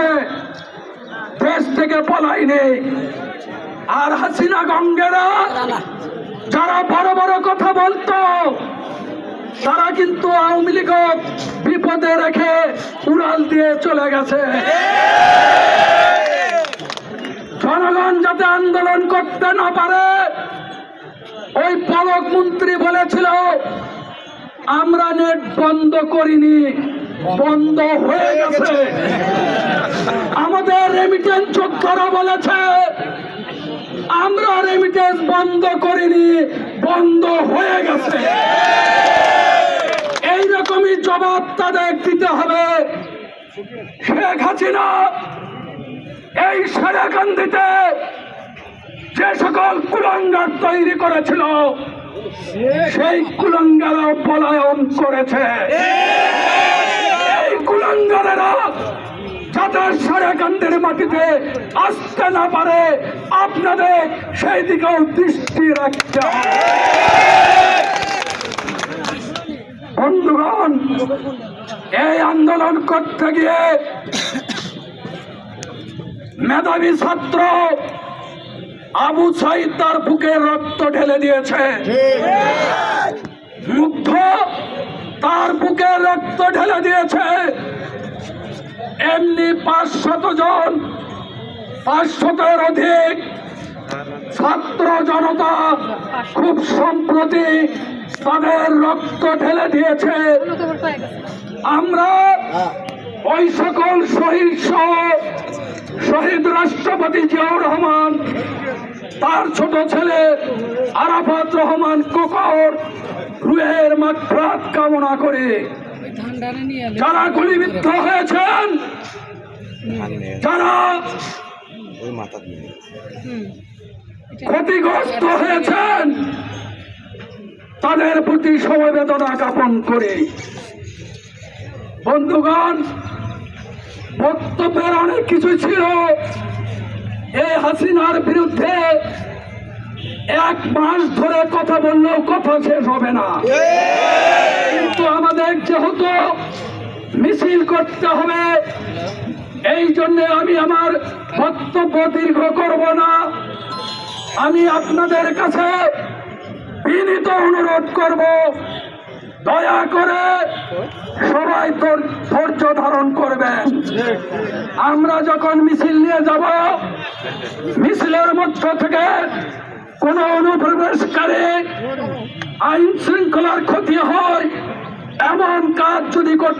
করে দেশ থেকে পলাইনি। আর হাসিনা গঙ্গেরা, যারা বড় বড় কথা বলতো, তারা কিন্তু আওয়ামী লীগ বিপদে রেখে উড়াল দিয়ে চলে গেছে। জনগণ যাতে আন্দোলন করতে না পারে, ওই পলক মন্ত্রী বলেছিল, আমরা নেট বন্ধ করিনি। বন্ধ হয়ে গেছে। আমাদের রেমিটেন্স যোদ্ধারা বলেছে, আমরা রেমিটেন্স বন্ধ করিনি, বন্ধ হয়ে গেছে। এইরকমই জবাব তাদের দিতে হবে। শেখ হাসিনা এই সেরাকান্দিতে যে সকল কুলঙ্গার তৈরি করেছিল, সেই কুলঙ্গারা পলায়ন করেছে। এই কুলঙ্গারেরা যাতে সারেকান্দের মাটিতে আসতে না পারে, আপনাদের সেই দিকেও দৃষ্টি রাখতে বন্ধুগণ, এই আন্দোলন করতে গিয়ে মেধাবী ছাত্র আবু সাইদ তার বুকে রক্ত ঢেলে দিয়েছে। মুগ্ধ তার বুকে রক্ত ঢেলে দিয়েছে। এমনি পাঁচশত জন, পাঁচশতের অধিক ছাত্র জনতা খুব সম্প্রতি তাদের রক্ত ঢেলে দিয়েছে। আমরা ওই সকল শহীদ সহ শহীদ রাষ্ট্রপতি জিয়াউর রহমান, তার ছোট ছেলে আরাফাত রহমান কোকর, রুহের মাত্রাত কামনা করে। যারা গুলিবিদ্ধ হয়েছেন, যারা ক্ষতিগ্রস্ত হয়েছেন, তাদের প্রতি সমবেদনা জ্ঞাপন করে। বন্ধুগণ, বক্তব্যের অনেক কিছু ছিল। এই হাসিনার বিরুদ্ধে এক মাস ধরে কথা বললেও কথা শেষ হবে না। যেহেতু মিছিল করতে হবে। এই জন্যে আমি আমার বক্তব্য দীর্ঘ করব না। আমি আপনাদের কাছে বিনীত অনুরোধ করব। দয়া করে সবাই ধৈর- ধৈর্য ধারণ করবেন। আমরা যখন মিছিল নিয়ে যাব, মিছিলের মধ্য থেকে কোন অনুপ্রবেশকারী আইন শৃঙ্খলার ক্ষতি হয় এমন কাজ যদি করতে